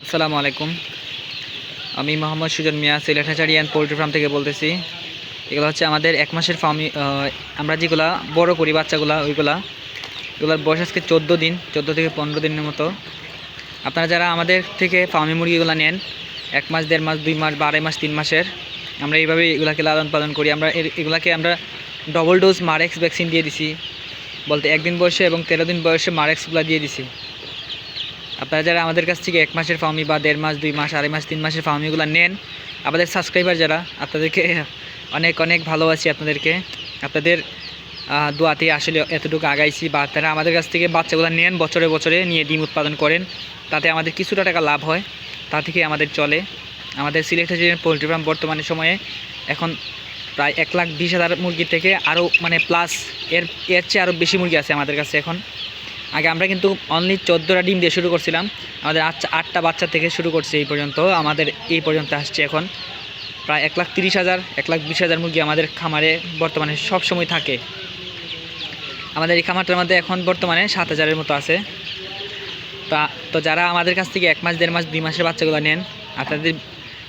আসসালামু আলাইকুম। আমি Mohammad Sujon Mia Sylhet and poultry farm থেকে বলতেছি। এগুলো হচ্ছে আমাদের এক মাসের ফার্মি আমরা যেগুলা বড় করি, বাচ্চাগুলা, ওইগুলা, এগুলোর বয়স আজকে চোদ্দ দিন, চোদ্দ থেকে পনেরো দিনের মতো। আপনারা যারা আমাদের থেকে ফার্মি মুরগিগুলো নেন, এক মাস, দেড় মাস, দুই মাস বা আড়াই মাস, তিন মাসের, আমরা এইভাবে এগুলাকে লালন পালন করি। আমরা এগুলাকে আমরা ডবল ডোজ মারেক্স ভ্যাকসিন দিয়ে দিছি। বলতে একদিন বয়সে এবং তেরো দিন বয়সে মারেক্সগুলো দিয়ে দিছি। আপনারা যারা আমাদের কাছ থেকে এক মাসের ফার্মি বা দেড় মাস, দুই মাস, আড়াই মাস, তিন মাসের ফার্মিগুলো নেন, আমাদের সাবস্ক্রাইবার যারা, আপনাদেরকে অনেক অনেক ভালোবাসি আপনাদেরকে। আপনাদের দোয়াতে আসলে এতটুকু আগাইছি বা তারা আমাদের কাছ থেকে বাচ্চাগুলো নেন, বছরে বছরে নিয়ে ডিম উৎপাদন করেন। তাতে আমাদের কিছুটা টাকা লাভ হয়, তা থেকে আমাদের চলে। আমাদের সিলেট পোলট্রি ফার্ম বর্তমানে সময়ে এখন প্রায় এক লাখ বিশ হাজার মুরগি থেকে আরও মানে প্লাস এর এর চেয়ে আরও বেশি মুরগি আছে আমাদের কাছে এখন। আগে আমরা কিন্তু অনলি চোদ্দোটা ডিম দিয়ে শুরু করছিলাম। আমাদের আটটা আটটা বাচ্চা থেকে শুরু করছে এই পর্যন্ত। আমাদের এই পর্যন্ত আসছে এখন। প্রায় এক লাখ তিরিশ হাজার, এক লাখ বিশ হাজার মুরগি আমাদের খামারে বর্তমানে সব সময় থাকে। আমাদের এই খামারটার মধ্যে এখন বর্তমানে সাত হাজারের মতো আছে। তা, তো যারা আমাদের কাছ থেকে এক মাস, দেড় মাস, দুই মাসের বাচ্চাগুলো নেন, আপনাদের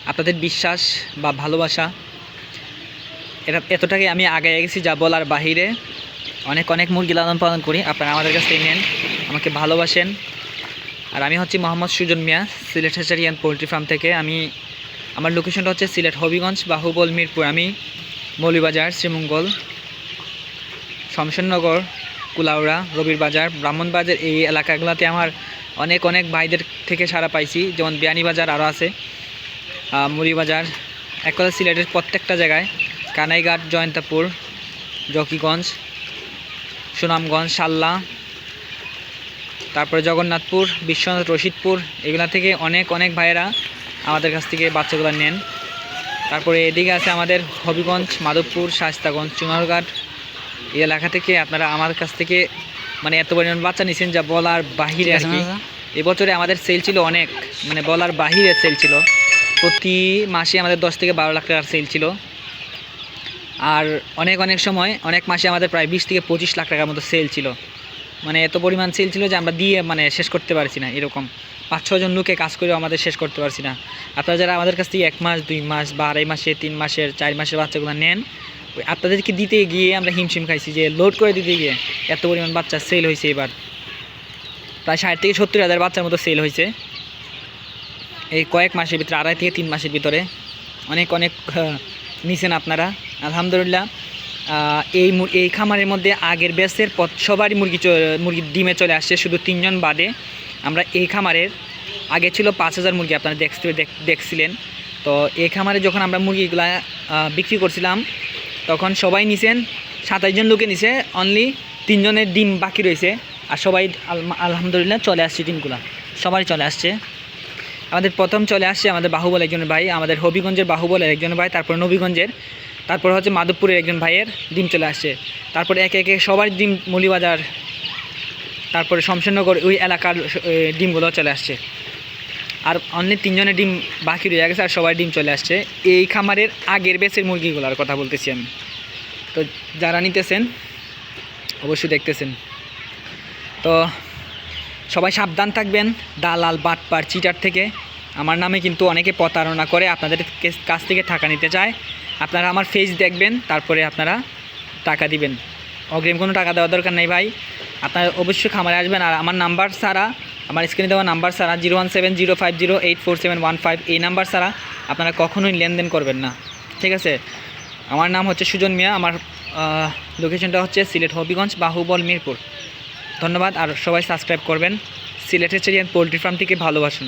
আপনাদের বিশ্বাস বা ভালোবাসা, এটা এতটাকে আমি আগে গেছি যা বলার বাহিরে। অনেক অনেক মুরগি লালন পালন করি। আপনারা আমাদের কাছ থেকে নেন, আমাকে ভালোবাসেন। আর আমি হচ্ছি Mohammad Sujon Mia, Sylhet hatchery and poultry farm থেকে। আমি, আমার লোকেশনটা হচ্ছে সিলেট হবিগঞ্জ, বাহুবল, মিরপুর। আমি মৌলিবাজার শ্রীমঙ্গল, শমশেরনগর, কুলাউড়া রবির বাজার ব্রাহ্মণবাজার, এই এলাকাগুলোতে আমার অনেক অনেক ভাইদের থেকে সারা পাইছি। যেমন বিয়ানীবাজার আরও আছে মুড়িবাজার এক কথা সিলেটের প্রত্যেকটা জায়গায়, কানাইঘাট, জয়ন্তাপুর, জকিগঞ্জ সুনামগঞ্জ সাল্লা তারপরে জগন্নাথপুর বিশ্বনাথ রশিদপুর এগুলা থেকে অনেক অনেক ভাইয়েরা আমাদের কাছ থেকে বাচ্চাগুলো নেন। তারপরে এদিকে আছে আমাদের হবিগঞ্জ মাধবপুর শাস্তাগঞ্জ চুনারঘাট। এই এলাকা থেকে আপনারা আমার কাছ থেকে মানে এত পরিমাণ বাচ্চা নিয়েছেন যা বলার বাহিরে আর কি। এবছরে আমাদের সেল ছিল অনেক মানে বলার বাহিরে সেল ছিল। প্রতি মাসে আমাদের দশ থেকে বারো লাখ টাকার সেল ছিল। আর অনেক অনেক সময়, অনেক মাসে আমাদের প্রায় বিশ থেকে পঁচিশ লাখ টাকার মতো সেল ছিল। মানে এত পরিমাণ সেল ছিল যে আমরা দিয়ে মানে শেষ করতে পারছি না এরকম। পাঁচ ছজন লোকে কাজ করেও আমাদের শেষ করতে পারছি না। আপনারা যারা আমাদের কাছ থেকে এক মাস, দুই মাস বা আড়াই মাসে, তিন মাসের, চার মাসের বাচ্চাগুলো নেন, ওই আপনাদেরকে দিতে গিয়ে আমরা হিমশিম খাইছি যে লোড করে দিতে গিয়ে এত পরিমাণ বাচ্চা সেল হয়েছে এবার। প্রায় ষাট থেকে সত্তর হাজার বাচ্চার মতো সেল হয়েছে এই কয়েক মাসের ভিতরে, আড়াই থেকে তিন মাসের ভিতরে। অনেক অনেক নিছেন আপনারা। আলহামদুলিল্লাহ এই এই খামারের মধ্যে আগের ব্যাসের পথ সবারই মুরগি চ- মুরগি ডিমে চলে আসছে শুধু তিনজন বাদে। আমরা এই খামারের আগে ছিল পাঁচ হাজার মুরগি, আপনারা দেখতে দেখ- দেখছিলেন। তো এই খামারে যখন আমরা মুরগিগুলা বিক্রি করছিলাম, তখন সবাই নিছেন জন লোকে নিছে অনলি তিনজনের ডিম বাকি রয়েছে, আর সবাই আলহামদুলিল্লাহ চলে আসছে ডিমগুলা। সবাই চলে আসছে। আমাদের প্রথম চলে আসছে আমাদের বাহুবল একজনের ভাই, আমাদের হবিগঞ্জের বাহুবলের একজনের ভাই, তারপর নবীগঞ্জের তারপর হচ্ছে মাধবপুরের একজন ভাইয়ের ডিম চলে আসছে। তারপরে একে একে সবার ডিম মলিবাজার, তারপরে শমশেরনগর ওই এলাকার ডিমগুলো চলে আসছে। আর অন্য তিনজনের ডিম বাকি রয়ে গেছে আর সবার ডিম চলে আসছে। এই খামারের আগের বেসের মুরগিগুলোর কথা বলতেছি আমি। তো যারা নিতেছেন, অবশ্যই দেখতেছেন। তো সবাই সাবধান থাকবেন, দালাল, বাটপার, চিটার থেকে। আমার নামে কিন্তু অনেকে প্রতারণা করে, আপনাদের কাছ থেকে টাকা নিতে চায়। আপনারা আমার ফেস দেখবেন, তারপরে আপনারা টাকা দিবেন। অগ্রিম কোনো টাকা দেওয়ার দরকার নেই ভাই। আপনারা অবশ্যই খামারে আসবেন আর আমার নাম্বার ছাড়া, আমার স্ক্রিনে দেওয়া নাম্বার ছাড়া zero one seven zero five zero eight four seven one five এই নাম্বার ছাড়া আপনারা কখনোই লেনদেন করবেন না। ঠিক আছে? আমার নাম হচ্ছে সুজন মিয়া, আমার লোকেশনটা হচ্ছে সিলেট হবিগঞ্জ, বাহুবল, মিরপুর। ধন্যবাদ, আর সবাই সাবস্ক্রাইব করবেন। সিলেটের চেরিয়ান পোলট্রি ফার্মটিকে ভালোবাসুন।